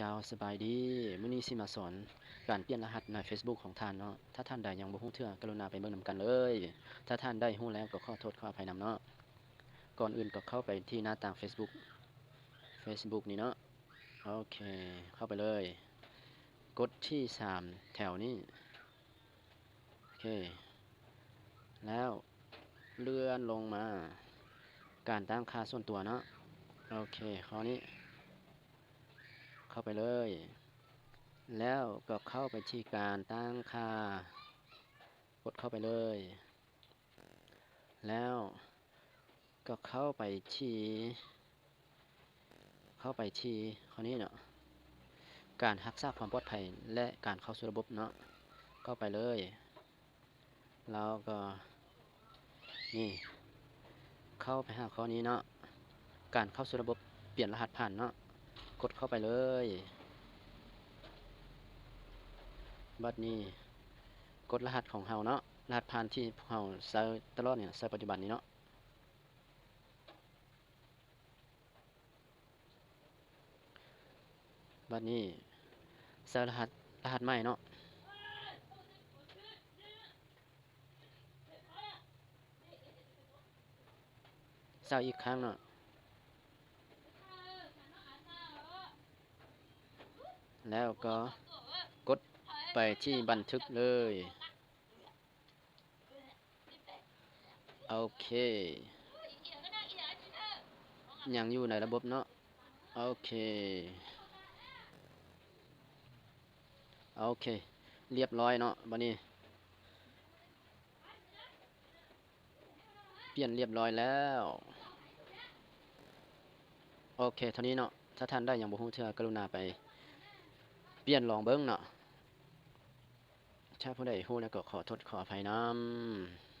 จ้าสบายดีมื้อนี้สิมาสอนการเปลี่ยนรหัสใน Facebook ของท่านเนาะ ถ้าท่านใดยังบ่ฮู้เทื่อกรุณาไปเบิ่งนำกันเลย ถ้าท่านได้ฮู้แล้วก็ขอโทษขออภัยนำเนาะ ก่อนอื่นก็เข้าไปที่หน้าต่าง Facebook Facebook นี่เนาะ โอเค เข้าไปเลย กดที่ 3 แถวนี้ โอเค แล้วเลื่อนลงมา การตั้งค่าส่วนตัวเนาะ โอเคข้อนี้ เข้าไปเลย แล้วก็เข้าไปที่การตั้งค่า กดเข้าไปเลย แล้วก็เข้าไปที่ เข้าไปที่ข้อนี้เนาะการรักษาความปลอดภัยและการเข้าสู่ระบบเนาะเข้าไปเลย แล้วก็นี่ เข้าไปหาข้อนี้เนาะการเข้าสู่ระบบเปลี่ยนรหัสผ่านเนาะ ดเข้าไปเลย บัดนี้ กดรหัสของเฮาเนาะ รหัสผ่านที่เฮาใช้ตลอดเนี่ยใช้ปัจจุบันนี้เนาะบัดนี้ใส่รหัสรหัสใหม่เนาะใส่อีกครั้งเนาะ แล้วก็กดไปที่บันทึกเลย โอเค ยังอยู่ในระบบเนาะ โอเค โอเค เรียบร้อยเนาะบัดนี้ เปลี่ยนเรียบร้อยแล้ว โอเค เท่านี้เนาะ ถ้าท่านได้อย่างบ่ฮู้เทื่อกรุณาไป เปลี่ยนลองเบิ้งเนาะถ้าผู้ใดฮู้แล้วก็ขอโทษขออภัยนำ